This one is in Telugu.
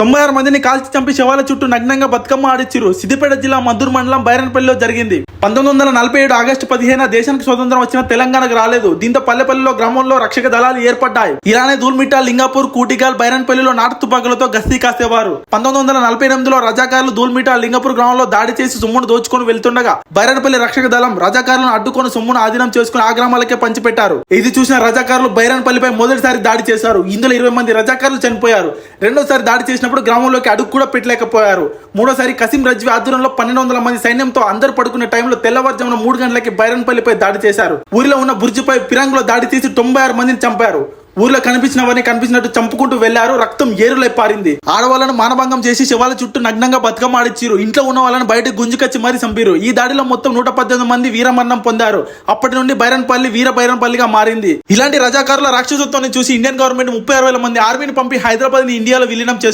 తొంభై ఆరు మందిని కాల్చి చంపి శవాల చుట్టూ నగ్నంగా బతుకమ్మ ఆడిచ్చిరు సిద్దిపేట జిల్లా మద్దూరు మండలం బైరన్పల్లిలో జరిగింది. పంతొమ్మిది వందల నలభై ఏడు ఆగస్టు పదిహేను దేశానికి స్వతంత్రం వచ్చిన తెలంగాణకు రాలేదు. దీంతో పల్లెపల్లిలో గ్రామంలో రక్షక దళాలు ఏర్పడ్డాయి. ఇలానే దూల్మిట్ట లింగాపూర్ కూటిగాల్ బైరన్పల్లిలో నాటు తుపాకులతో గస్తీ కాసేవారు. పంతొమ్మిది వందల నలభై ఎనిమిదిలో రజాకారులు దూల్మిట్ట లింగపూర్ గ్రామంలో దాడి చేసి సొమ్మును దోచుకొని వెళ్తుండగా బైరన్పల్లి రక్షక దళం రజాకారులను అడ్డుకొని సొమ్మును ఆధీనం చేసుకుని ఆ గ్రామాలకే పంచిపెట్టారు. ఇది చూసిన రజాకారులు బైరన్పల్లిపై మొదటిసారి దాడి చేశారు. ఇందులో ఇరవై మంది రజాకారులు చనిపోయారు. రెండోసారి దాడి చేసినప్పుడు గ్రామంలోకి అడుగు కూడా పెట్టలేకపోయారు. మూడోసారి కసిం రజ్వి ఆధ్వర్యంలో పన్నెండు వందల మంది సైన్యంతో అందరు పడుకునే గ్రామంలో తెల్లవారుజామున మూడు గంటలకి బైరన్పల్లిపై దాడి చేశారు. ఊరిలో ఉన్న బుర్జిపై పిరంగులో దాడి తీసి తొంభై ఆరు మందిని చంపారు. ఊర్లో కనిపించిన వారిని కనిపించినట్టు చంపుకుంటూ వెళ్ళారు. రక్తం ఏరులై పారింది. ఆడవాళ్ళను మానభంగం చేసి శివాల చుట్టూ నగ్నంగా బతుకమాడిచ్చిరు ఇంట్లో ఉన్న వాళ్ళని బయట గుంజుకొచ్చి మరీ చంపిరు ఈ దాడిలో మొత్తం నూట పద్దెనిమిది మంది వీరమరణం పొందారు. అప్పటి నుండి బైరన్పల్లి వీర బైరన్పల్లిగా మారింది. ఇలాంటి రజాకారుల రాక్షసత్వాన్ని చూసి ఇండియన్ గవర్నమెంట్ ముప్పై ఆరు వేల మంది ఆర్మీని పంపి హైదరాబాద్ని ఇండియాలో విలీనం చేస్తుంది.